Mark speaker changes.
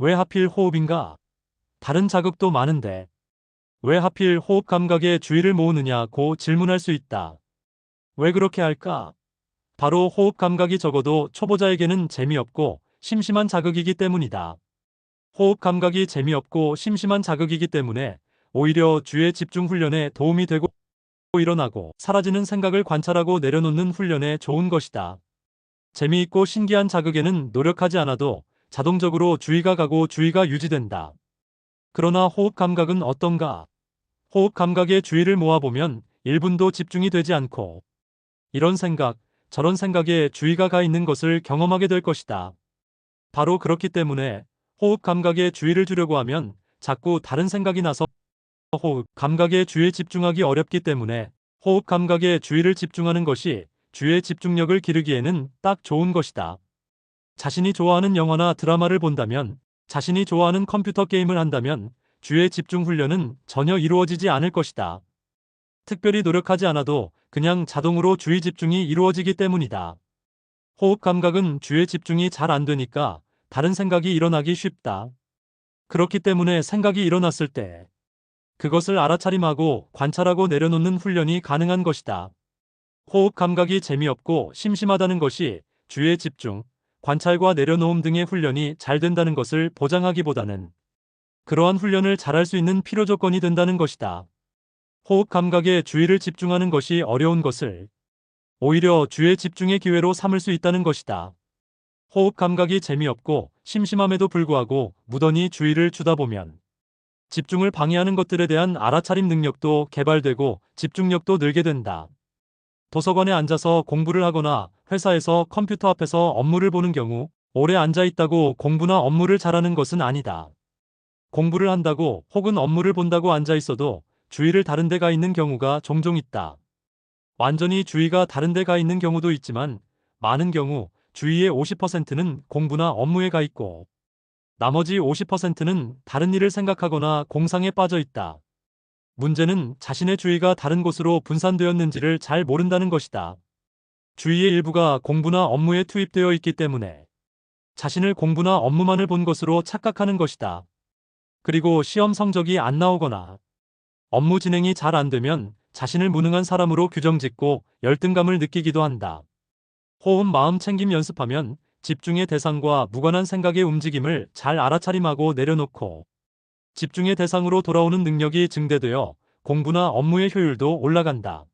Speaker 1: 왜 하필 호흡인가? 다른 자극도 많은데. 왜 하필 호흡 감각에 주의를 모으느냐고 질문할 수 있다. 왜 그렇게 할까? 바로 호흡 감각이 적어도 초보자에게는 재미없고 심심한 자극이기 때문이다. 호흡 감각이 재미없고 심심한 자극이기 때문에 오히려 주의 집중 훈련에 도움이 되고 일어나고 사라지는 생각을 관찰하고 내려놓는 훈련에 좋은 것이다. 재미있고 신기한 자극에는 노력하지 않아도 자동적으로 주의가 가고 주의가 유지된다. 그러나 호흡 감각은 어떤가? 호흡 감각에 주의를 모아보면 1분도 집중이 되지 않고 이런 생각, 저런 생각에 주의가 가 있는 것을 경험하게 될 것이다. 바로 그렇기 때문에 호흡 감각에 주의를 주려고 하면 자꾸 다른 생각이 나서 호흡 감각에 주의에 집중하기 어렵기 때문에 호흡 감각에 주의를 집중하는 것이 주의 집중력을 기르기에는 딱 좋은 것이다. 자신이 좋아하는 영화나 드라마를 본다면, 자신이 좋아하는 컴퓨터 게임을 한다면 주의 집중 훈련은 전혀 이루어지지 않을 것이다. 특별히 노력하지 않아도 그냥 자동으로 주의 집중이 이루어지기 때문이다. 호흡 감각은 주의 집중이 잘 안 되니까 다른 생각이 일어나기 쉽다. 그렇기 때문에 생각이 일어났을 때 그것을 알아차림하고 관찰하고 내려놓는 훈련이 가능한 것이다. 호흡 감각이 재미없고 심심하다는 것이 주의 집중, 관찰과 내려놓음 등의 훈련이 잘 된다는 것을 보장하기보다는 그러한 훈련을 잘할 수 있는 필요 조건이 된다는 것이다. 호흡 감각에 주의를 집중하는 것이 어려운 것을 오히려 주의 집중의 기회로 삼을 수 있다는 것이다. 호흡 감각이 재미없고 심심함에도 불구하고 무던히 주의를 주다 보면 집중을 방해하는 것들에 대한 알아차림 능력도 개발되고 집중력도 늘게 된다. 도서관에 앉아서 공부를 하거나 회사에서 컴퓨터 앞에서 업무를 보는 경우 오래 앉아 있다고 공부나 업무를 잘하는 것은 아니다. 공부를 한다고 혹은 업무를 본다고 앉아 있어도 주의를 다른 데가 있는 경우가 종종 있다. 완전히 주의가 다른 데가 있는 경우도 있지만 많은 경우 주의의 50%는 공부나 업무에 가 있고 나머지 50%는 다른 일을 생각하거나 공상에 빠져 있다. 문제는 자신의 주의가 다른 곳으로 분산되었는지를 잘 모른다는 것이다. 주의의 일부가 공부나 업무에 투입되어 있기 때문에 자신을 공부나 업무만을 본 것으로 착각하는 것이다. 그리고 시험 성적이 안 나오거나 업무 진행이 잘 안 되면 자신을 무능한 사람으로 규정짓고 열등감을 느끼기도 한다. 호흡 마음 챙김 연습하면 집중의 대상과 무관한 생각의 움직임을 잘 알아차림하고 내려놓고 집중의 대상으로 돌아오는 능력이 증대되어 공부나 업무의 효율도 올라간다.